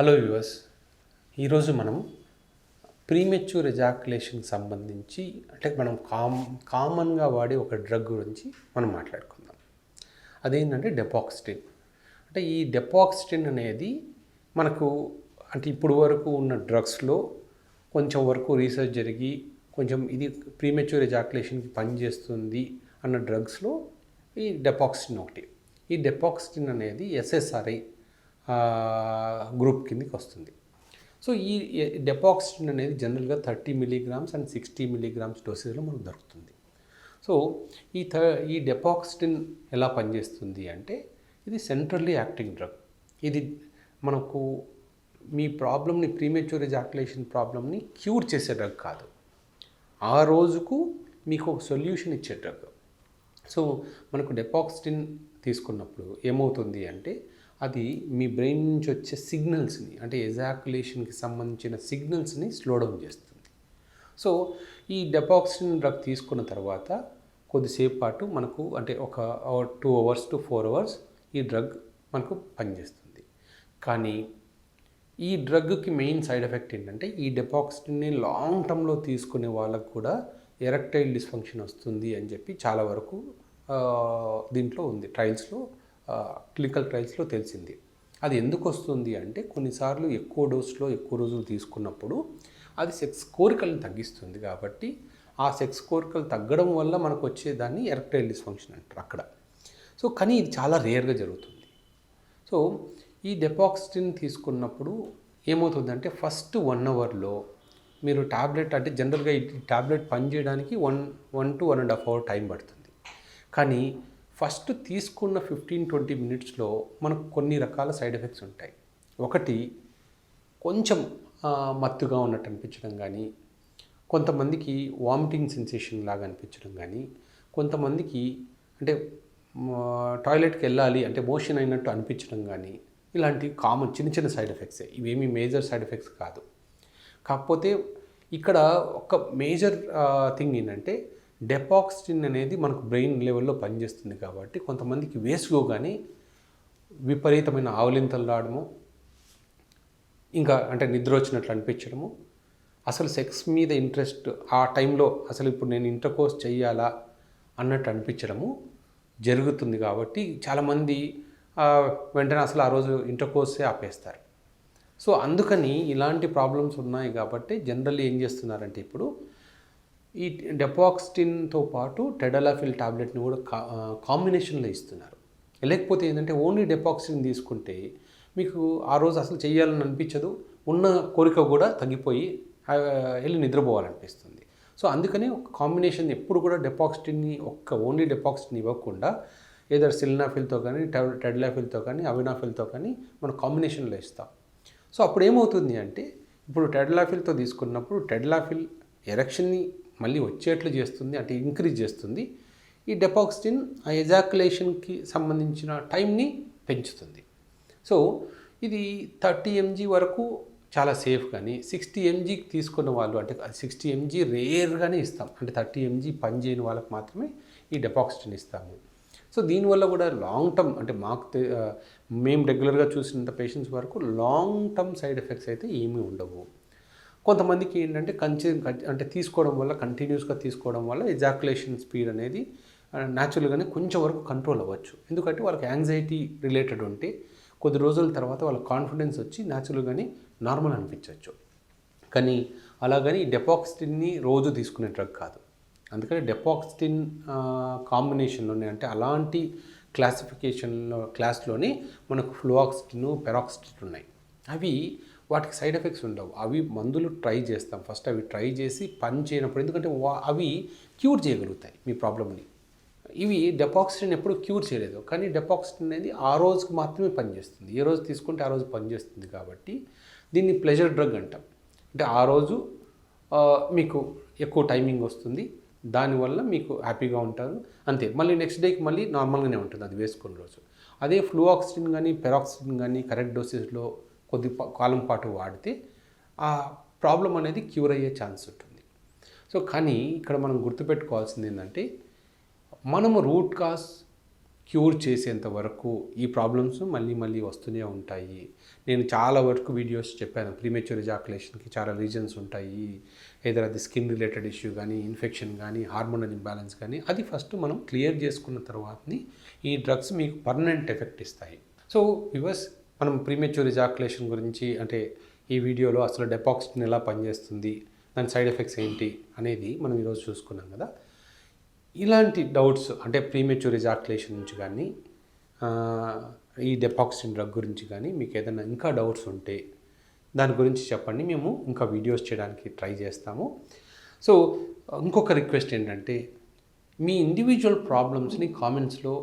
Hello viewers ఈరోజు మనం premature ఎజాక్యులేషన్కి సంబంధించి అంటే మనం కామ్ కామన్గా వాడే ఒక డ్రగ్ గురించి మనం మాట్లాడుకుందాం. అదేంటంటే డెపాక్సిటిన్. అంటే ఈ డెపాక్సిటిన్ అనేది మనకు అంటే ఇప్పుడు వరకు ఉన్న డ్రగ్స్లో కొంచెం వరకు రీసెర్చ్ జరిగి కొంచెం ఇది ప్రీమెచ్యూర్ ఎజాక్యులేషన్కి పనిచేస్తుంది అన్న డ్రగ్స్లో ఈ డెపాక్సిటిన్ ఒకటి. ఈ డెపాక్సిటిన్ అనేది ఎస్ఎస్ఆర్ఐ గ్రూప్ కిందకి వస్తుంది. సో ఈ డెపాక్సిటిన్ అనేది జనరల్గా thirty milligrams and sixty milligrams డోసేజ్లో మనకు దొరుకుతుంది. సో ఈ థ ఈ డెపాక్సిటిన్ ఎలా పనిచేస్తుంది అంటే ఇది సెంట్రల్లీ యాక్టింగ్ డ్రగ్ ఇది మనకు మీ ప్రాబ్లమ్ని ప్రీమెచ్యూర్ ఎజాక్యులేషన్ ప్రాబ్లమ్ని క్యూర్ చేసే డ్రగ్ కాదు. ఆ రోజుకు మీకు ఒక సొల్యూషన్ ఇచ్చే డ్రగ్ సో మనకు డెపాక్సిటిన్ తీసుకున్నప్పుడు ఏమవుతుంది అంటే అది మీ బ్రెయిన్ నుంచి వచ్చే సిగ్నల్స్ని అంటే ఎజాక్యులేషన్కి సంబంధించిన సిగ్నల్స్ని స్లో డౌన్ చేస్తుంది. సో ఈ డెపాక్సిన్ డ్రగ్ తీసుకున్న తర్వాత కొద్దిసేపు పాటు మనకు అంటే ఒక two hours to four hours ఈ డ్రగ్ మనకు పనిచేస్తుంది. కానీ ఈ డ్రగ్కి మెయిన్ సైడ్ ఎఫెక్ట్ ఏంటంటే ఈ డెపాక్సిన్ని లాంగ్ టర్మ్లో తీసుకునే వాళ్ళకు కూడా ఎరక్టైల్ డిస్ఫంక్షన్ వస్తుంది అని చెప్పి చాలా వరకు దీంట్లో ఉంది ట్రయల్స్లో క్లినికల్ ట్రయల్స్లో తెలిసింది. అది ఎందుకు వస్తుంది అంటే కొన్నిసార్లు ఎక్కువ డోస్లో ఎక్కువ రోజులు తీసుకున్నప్పుడు అది సెక్స్ కోరికలను తగ్గిస్తుంది కాబట్టి ఆ సెక్స్ కోరికలు తగ్గడం వల్ల మనకు వచ్చేదాన్ని ఎరక్టైల్ డిస్ఫంక్షన్ అంటారు అక్కడ. సో కానీ ఇది చాలా రేర్గా జరుగుతుంది. సో ఈ డెపాక్సిటిన్ తీసుకున్నప్పుడు ఏమవుతుందంటే ఫస్ట్ వన్ అవర్లో మీరు టాబ్లెట్ అంటే జనరల్గా ఈ టాబ్లెట్ పనిచేయడానికి one one to one and half hour time పడుతుంది. కానీ ఫస్ట్ తీసుకున్న ఫిఫ్టీన్ ట్వంటీ మినిట్స్లో మనకు కొన్ని రకాల సైడ్ ఎఫెక్ట్స్ ఉంటాయి. ఒకటి కొంచెం మత్తుగా ఉన్నట్టు అనిపించడం కానీ కొంతమందికి వామిటింగ్ సెన్సేషన్ లాగా అనిపించడం కానీ కొంతమందికి అంటే టాయిలెట్కి వెళ్ళాలి అంటే మోషన్ అయినట్టు అనిపించడం కానీ ఇలాంటి కామన్ చిన్న చిన్న సైడ్ ఎఫెక్ట్సే ఇవేమీ మేజర్ సైడ్ ఎఫెక్ట్స్ కాదు. కాకపోతే ఇక్కడ ఒక మేజర్ థింగ్ ఏంటంటే డెపాక్సిటిన్ అనేది మనకు బ్రెయిన్ లెవెల్లో పనిచేస్తుంది కాబట్టి కొంతమందికి వేసులో కానీ విపరీతమైన ఆవలింతలు రావడము ఇంకా అంటే నిద్ర వచ్చినట్లు అనిపించడము. అసలు సెక్స్ మీద ఇంట్రెస్ట్ ఆ టైంలో అసలు ఇప్పుడు నేను ఇంటర్ కోర్స్ చేయాలా అన్నట్టు అనిపించడము జరుగుతుంది కాబట్టి చాలామంది వెంటనే అసలు ఆ రోజు ఇంటర్ కోర్సే ఆపేస్తారు. సో అందుకని ఇలాంటి ప్రాబ్లమ్స్ ఉన్నాయి కాబట్టి జనరల్లీ ఏం చేస్తున్నారంటే ఇప్పుడు ఈ డెపాక్స్టిన్తో పాటు టెడలాఫిల్ టాబ్లెట్ని కూడా కా కాంబినేషన్లో ఇస్తున్నారు. లేకపోతే ఏంటంటే ఓన్లీ డెపాక్సిన్ తీసుకుంటే మీకు ఆ రోజు అసలు చేయాలని అనిపించదు ఉన్న కోరిక కూడా తగ్గిపోయి వెళ్ళి నిద్రపోవాలనిపిస్తుంది. సో అందుకని ఒక కాంబినేషన్ ఎప్పుడు కూడా డెపాక్స్టిన్ని ఒక్క ఓన్లీ డెపాక్స్టిన్ ఇవ్వకుండా ఏదో సిల్నాఫిల్తో కానీ టెడ్లాఫిల్తో కానీ అవినాఫిల్తో కానీ మనం కాంబినేషన్లో ఇస్తాం. సో అప్పుడు ఏమవుతుంది అంటే ఇప్పుడు టెడ్లాఫిల్తో తీసుకున్నప్పుడు టెడ్లాఫిల్ ఎరక్షన్ని మళ్ళీ వచ్చేట్లు చేస్తుంది అంటే ఇంక్రీజ్ చేస్తుంది. ఈ డెపాక్సిటిన్ ఆ ఎజాకులేషన్కి సంబంధించిన టైంని పెంచుతుంది. సో ఇది థర్టీ ఎంజీ వరకు చాలా సేఫ్ కానీ సిక్స్టీ ఎంజీకి తీసుకున్న వాళ్ళు అంటే సిక్స్టీ ఎంజీ రేర్గానే ఇస్తాం. అంటే థర్టీ ఎంజీ పనిచేయని వాళ్ళకి మాత్రమే ఈ డెపాక్సిటిన్ ఇస్తాము. సో దీనివల్ల కూడా లాంగ్ టర్మ్ అంటే మాకు మేము రెగ్యులర్గా చూసినంత పేషెంట్స్ వరకు లాంగ్ టర్మ్ సైడ్ ఎఫెక్ట్స్ అయితే ఏమీ ఉండవు. కొంతమందికి ఏంటంటే కంచి అంటే తీసుకోవడం వల్ల కంటిన్యూస్గా తీసుకోవడం వల్ల ఎజాకులేషన్ స్పీడ్ అనేది న్యాచురల్గానే కొంచెం వరకు కంట్రోల్ అవ్వచ్చు. ఎందుకంటే వాళ్ళకి యాంగ్జైటీ రిలేటెడ్ ఉంటే కొద్ది రోజుల తర్వాత వాళ్ళ కాన్ఫిడెన్స్ వచ్చి న్యాచురల్గానే నార్మల్ అనిపించవచ్చు. కానీ అలాగని డెపాక్స్టిన్ని డెపాక్సిటిన్ని రోజు తీసుకునే డ్రగ్ కాదు. అందుకని డెపాక్సిటిన్ కాంబినేషన్లోనే అంటే అలాంటి క్లాసిఫికేషన్లో క్లాస్లోనే మనకు ఫ్లోఆక్సిటిన్ పెరాక్సిటిన్ ఉన్నాయి. అవి వాటికి సైడ్ ఎఫెక్ట్స్ ఉండవు. అవి మందులు ట్రై చేస్తాం. ఫస్ట్ అవి ట్రై చేసి పని చేయనప్పుడు ఎందుకంటే వా- అవి క్యూర్ చేయగలుగుతాయి మీ ప్రాబ్లమ్ని. ఇవి డెపాక్సిటిన్ ఎప్పుడు క్యూర్ చేయలేదు. కానీ డెపాక్సిటిన్ అనేది ఆ రోజుకి మాత్రమే పనిచేస్తుంది ఏ రోజు తీసుకుంటే ఆ రోజు పనిచేస్తుంది కాబట్టి దీన్ని ప్లెజర్ డ్రగ్ అంటాం. అంటే ఆ రోజు మీకు ఎక్కువ టైమింగ్ వస్తుంది. దానివల్ల మీకు హ్యాపీగా ఉంటారు. అంతే. మళ్ళీ నెక్స్ట్ డేకి మళ్ళీ నార్మల్గానే ఉంటుంది. అది వేసుకున్న రోజు. అదే ఫ్లూఆక్సిటిన్ కానీ పెరాక్సిజన్ కానీ కరెక్ట్ డోసేజ్లో కొద్ది కాలం పాటు వాడితే ఆ ప్రాబ్లం అనేది క్యూర్ అయ్యే ఛాన్స్ ఉంటుంది. సో కానీ ఇక్కడ మనం గుర్తుపెట్టుకోవాల్సింది ఏంటంటే మనము రూట్ కాజ్ క్యూర్ చేసేంత వరకు ఈ ప్రాబ్లమ్స్ మళ్ళీ మళ్ళీ వస్తూనే ఉంటాయి. నేను చాలా వరకు వీడియోస్ చెప్పాను. ప్రీమేచ్యూర్ ఎజాకులేషన్కి చాలా రీజన్స్ ఉంటాయి. ఏదైనా అది స్కిన్ రిలేటెడ్ ఇష్యూ కానీ ఇన్ఫెక్షన్ కానీ హార్మోనల్ ఇంబ్యాలెన్స్ కానీ అది ఫస్ట్ మనం క్లియర్ చేసుకున్న తర్వాతని ఈ డ్రగ్స్ మీకు పర్మనెంట్ ఎఫెక్ట్ ఇస్తాయి. సో వివర్స్ మనం ప్రీమేచ్యూర్ ఇజాకులేషన్ గురించి అంటే ఈ వీడియోలో అసలు డెపాక్సిన్ ఎలా పనిచేస్తుంది దాని సైడ్ ఎఫెక్ట్స్ ఏంటి అనేది మనం ఈరోజు చూసుకున్నాం కదా. ఇలాంటి డౌట్స్ అంటే ప్రీమెచ్యూర్ ఇజాకులేషన్ నుంచి కానీ ఈ డెపాక్సిన్ డ్రగ్ గురించి కానీ మీకు ఏదైనా ఇంకా డౌట్స్ ఉంటే దాని గురించి చెప్పండి. మేము ఇంకా వీడియోస్ చేయడానికి ట్రై చేస్తాము. సో ఇంకొక రిక్వెస్ట్ ఏంటంటే మీ ఇండివిజువల్ ప్రాబ్లమ్స్ని కామెంట్స్లో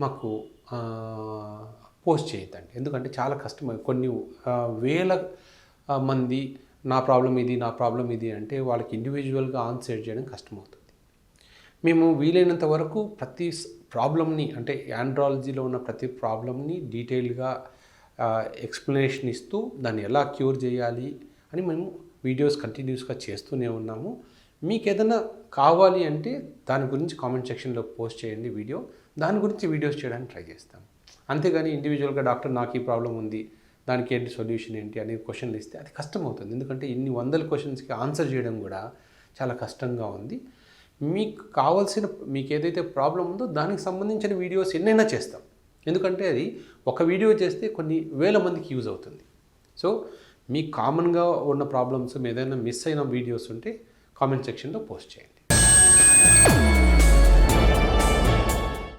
మాకు పోస్ట్ చేయొద్దండి. ఎందుకంటే చాలా కష్టం. కొన్ని వేల మంది నా ప్రాబ్లం ఇది నా ప్రాబ్లం ఇది అంటే వాళ్ళకి ఇండివిజువల్గా ఆన్సర్ చేయడం కష్టమవుతుంది. మేము వీలైనంత వరకు ప్రతి ప్రాబ్లమ్ని అంటే ఆండ్రాలజీలో ఉన్న ప్రతి ప్రాబ్లమ్ని డీటెయిల్గా ఎక్స్ప్లెనేషన్ ఇస్తూ దాన్ని ఎలా క్యూర్ చేయాలి అని మేము వీడియోస్ కంటిన్యూస్గా చేస్తూనే ఉన్నాము. మీకు ఏదైనా కావాలి అంటే దాని గురించి కామెంట్ సెక్షన్లో పోస్ట్ చేయండి వీడియో దాని గురించి వీడియోస్ చేయడానికి ట్రై చేస్తాం. అంతేగాని ఇండివిజువల్గా డాక్టర్ నాకు ఈ ప్రాబ్లం ఉంది దానికి ఏంటి సొల్యూషన్ ఏంటి అనే క్వశ్చన్లు ఇస్తే అది కష్టం అవుతుంది ఎందుకంటే ఇన్ని వందల క్వశ్చన్స్కి ఆన్సర్ చేయడం కూడా చాలా కష్టంగా ఉంది. మీకు కావాల్సిన మీకు ఏదైతే ప్రాబ్లం ఉందో దానికి సంబంధించిన వీడియోస్ ఎన్నైనా చేస్తాం. ఎందుకంటే అది ఒక వీడియో చేస్తే కొన్ని వేల మందికి యూజ్ అవుతుంది. సో మీకు కామన్గా ఉన్న ప్రాబ్లమ్స్ ఏదైనా మిస్ అయిన వీడియోస్ ఉంటే కామెంట్ సెక్షన్లో పోస్ట్ చేయండి.